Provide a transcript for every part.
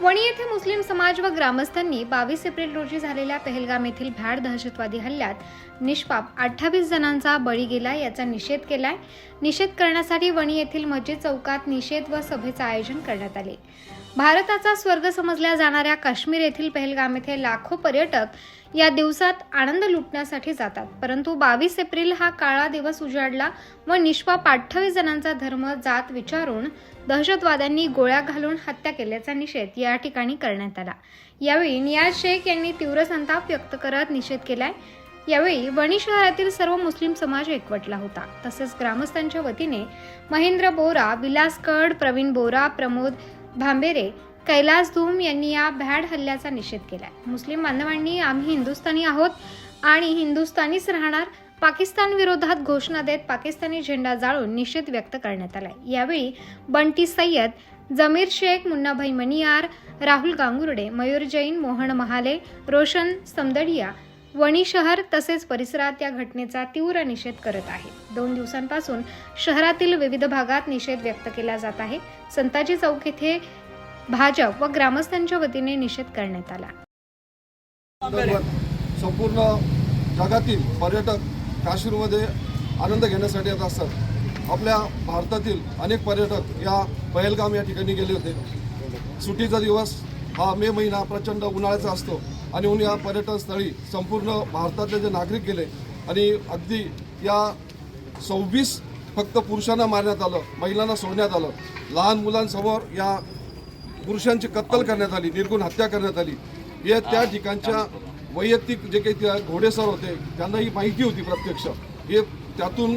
वणी येथे मुस्लिम समाज व ग्रामस्थांनी बावीस एप्रिल रोजी झालेल्या पहलगाम येथील भ्याड दहशतवादी हल्ल्यात निष्पाप अठ्ठावीस जणांचा बळी गेला याचा निषेध केलाय. निषेध करण्यासाठी वणी येथील मस्जिद चौकात निषेध व सभेचं आयोजन करण्यात आले. भारताचा स्वर्ग समजल्या जाणाऱ्या काश्मीर येथील पहलगाम येथे लाखो पर्यटक या दिवसात आनंद लुटण्यासाठी जातात. परंतु बावीस एप्रिल हा काळा दिवस उजाडला व निष्पाप अठ्ठावीस जणांचा धर्म जात विचारून दहशतवाद्यांनी गोळ्या घालून हत्या केल्याचा निषेध या ठिकाणी करण्यात आला. यावेळी नियाज शेख यांनी तीव्र संताप व्यक्त करत निषेध केलाय. यावेळी वणी शहरातील सर्व मुस्लिम समाज एकवटला होता. तसेच ग्रामस्थांच्या वतीने महेंद्र बोरा विलास कड प्रवीण बोरा प्रमोद भांबेरे कैलास धूम यांनी या भ्याड हल्ल्याचा निषेध केलाय. मुस्लिम बांधवांनी आम्ही हिंदुस्थानी आहोत आणि हिंदुस्थानीच राहणार पाकिस्तान विरोधात घोषणा देत पाकिस्तानी झेंडा जाळून निषेध व्यक्त करण्यात आलाय. यावेळी बंटी सय्यद जमीर शेख मुन्नाभाई मनियार राहुल गांगुर्डे मयूर जैन मोहन महाले रोशन समदडिया वणी शहर तसेच परिसरात या घटनेचा तीव्र निषेध करत आहे. दोन दिवसांपासून शहरातील विविध भागात निषेध व्यक्त केला जात आहे. संताजी चौक येथे भाजप व ग्रामस्थांच्या वतीने निषेध करण्यात आला. संपूर्ण जगातील पर्यटक काश्मीरमध्ये आनंद घेण्यासाठी येत असतात. आपल्या भारतातील अनेक पर्यटक या पहलगाम या ठिकाणी गेले होते. सुट्टीचा दिवस हा मे महिना प्रचंड उन्हाळ्याचा असतो आणि म्हणून या पर्यटन स्थळी संपूर्ण भारतातले जे नागरिक गेले आणि अगदी या सव्वीस फक्त पुरुषांना मारण्यात आलं महिलांना सोडण्यात आलं. लहान मुलांसमोर या पुरुषांची कत्तल करण्यात आली निर्गुण हत्या करण्यात आली. हे त्या ठिकाणच्या वैयक्तिक जे काही त्या घोडेसर होते त्यांना ही माहिती होती प्रत्यक्ष. हे त्यातून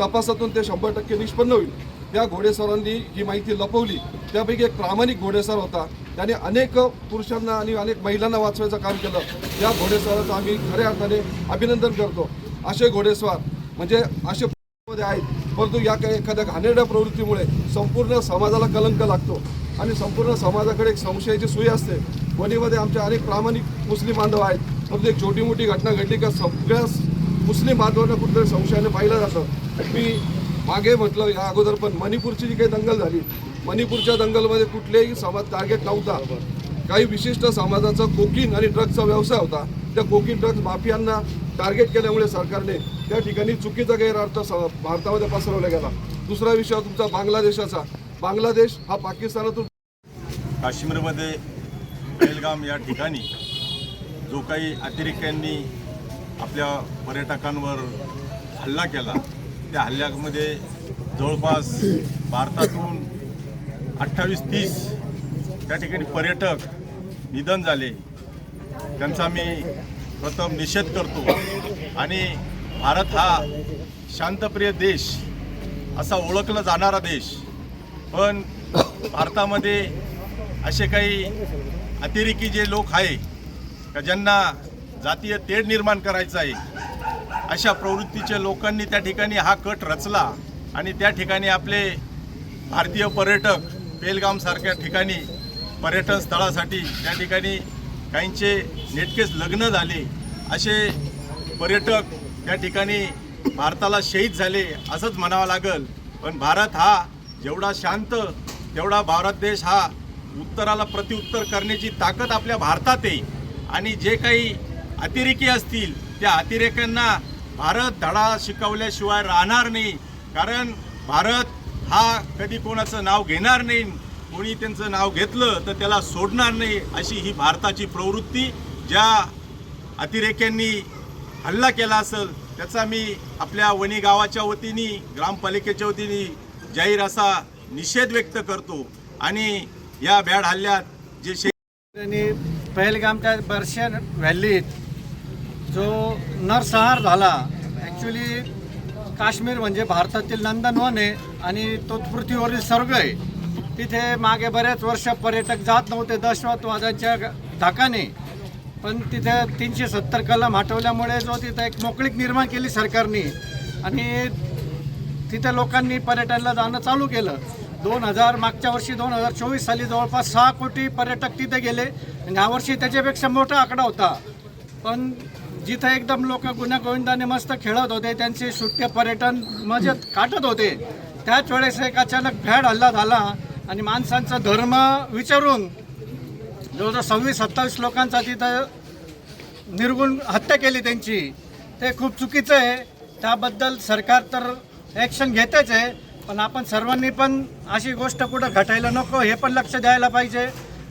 तपासातून ते शंभर टक्के निष्पन्न होईल. त्या घोडेसरांनी ही माहिती लपवली. त्यापैकी एक प्रामाणिक घोडेसर होता. त्याने अनेक पुरुषांना आणि अनेक महिलांना वाचवायचं काम केलं. त्या घोडेस्वाराचं आम्ही खऱ्या अर्थाने अभिनंदन करतो. असे घोडेस्वार म्हणजे असे मध्ये आहेत. परंतु या काही एखाद्या घाणेरड्या प्रवृत्तीमुळे संपूर्ण समाजाला कलंक लागतो. आणि संपूर्ण समाजाकडे एक संशयाची सुई असते. वणीमध्ये आमचे अनेक प्रामाणिक मुस्लिम बांधव आहेत. परंतु एक छोटी मोठी घटना घडली का सगळ्या मुस्लिम बांधवांना कुठेतरी संशयाने पाहिलं जातं. मी मागे म्हटलं या अगोदर पण मणिपूरची जी काही दंगल झाली मणिपूरच्या दंगलमध्ये कुठलेही समाज टार्गेट नव्हता. काही विशिष्ट समाजाचा कोकीन आणि ड्रग्जचा व्यवसाय होता. त्या कोकीन ड्रग्ज माफियांना टार्गेट केल्यामुळे सरकारने त्या ठिकाणी चुकीचा गैरअर्थ स- भारतामध्ये पसरवला गेला. दुसरा विषय तुमचा बांगलादेशाचा. बांगलादेश हा पाकिस्तानातून काश्मीरमध्ये बेलगाम या ठिकाणी जो काही अतिरेक्यांनी आपल्या पर्यटकांवर हल्ला केला त्या हल्ल्यामध्ये जवळपास भारतातून अठ्ठावीस तीस त्या ठिकाणी पर्यटक निधन झाले. त्यांचा मी प्रथम निषेध करतो. आणि भारत हा शांतप्रिय देश असा ओळखला जाणारा देश पण भारतामध्ये असे काही अतिरेकी जे लोक आहे का ज्यांना जातीय तेढ निर्माण करायचं आहे अशा प्रवृत्तीच्या लोकांनी त्या ठिकाणी हा कट रचला आणि त्या ठिकाणी आपले भारतीय पर्यटक पेलगामसारख्या ठिकाणी पर्यटन स्थळासाठी त्या ठिकाणी काहींचे नेटकेच लग्न झाले असे पर्यटक त्या ठिकाणी भारताला शहीद झाले असंच म्हणावं लागेल. पण भारत हा जेवढा शांत तेवढा भारत देश हा उत्तराला प्रत्युत्तर करण्याची ताकद आपल्या भारतात आहे. आणि जे काही अतिरेकी असतील त्या अतिरेक्यांना भारत धडा शिकवल्याशिवाय राहणार नाही. कारण भारत हा कधी कोणाचं नाव घेणार नाही. कोणी त्यांचं नाव घेतलं तर त्याला सोडणार नाही अशी ही भारताची प्रवृत्ती. ज्या अतिरेक्यांनी हल्ला केला असेल त्याचा मी आपल्या वणी गावाच्या वतीने ग्रामपालिकेच्या वतीने जाहीर असा निषेध व्यक्त करतो आणि या बॅड हल्ल्यात जे शे आणि पहलगामच्या बर्शियन व्हॅलीत जो नरसंहार झाला ॲक्च्युली काश्मीर म्हणजे भारतातील नंदनवन आहे आणि तो पृथ्वीवरील स्वर्ग आहे. तिथे मागे बऱ्याच वर्ष पर्यटक जात नव्हते दहशतवादाच्या धाकाने. पण तिथे तीनशे सत्तर कलम हटवल्यामुळे जो तिथे एक मोकळीक निर्माण केली सरकारने. आणि तिथे लोकांनी पर्यटनाला जाणं चालू केलं. दोन हजार मागच्या वर्षी दोन हजार चोवीस साली जवळपास सहा कोटी पर्यटक तिथे गेले. आणि यावर्षी त्याच्यापेक्षा मोठा आकडा होता. पण जिथं एकदम लोक गुण्यागोविंदाने मस्त खेळत होते त्यांचे सुट्टे पर्यटन मजेत काटत होते त्याच वेळेस एक अचानक भ्याड हल्ला झाला. आणि माणसांचा धर्म विचारून जवळजवळ सव्वीस सत्तावीस लोकांचा तिथं निर्गुण हत्या केली त्यांची. ते खूप चुकीचं आहे. त्याबद्दल सरकार तर ॲक्शन घेतेच आहे पण आपण सर्वांनी पण अशी गोष्ट कुठं घटायला नको हे पण लक्ष द्यायला पाहिजे.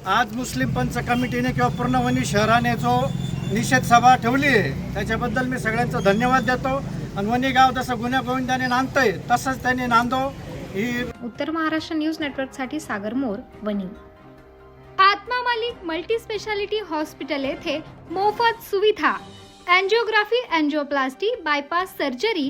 आज मुस्लिम पंच कमिटीने किंवा पूर्णवणी शहराने जो निषेध सभा ठेवली आहे त्याच्याबद्दल मी सगळ्यांचा धन्यवाद देतो. आणि वणी गाव जसं गुन्ह्या गोविंदाने नांदतंय तसंच त्यांनी नांदो. ही उत्तर महाराष्ट्र न्यूज नेटवर्कसाठी Sagar More Wani. Atma Malik multi speciality hospital येथे मोफत सुविधा. Angiography angioplasty bypass surgery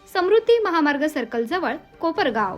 Samruddhi Mahamarg सर्कलजवळ Kopargaon.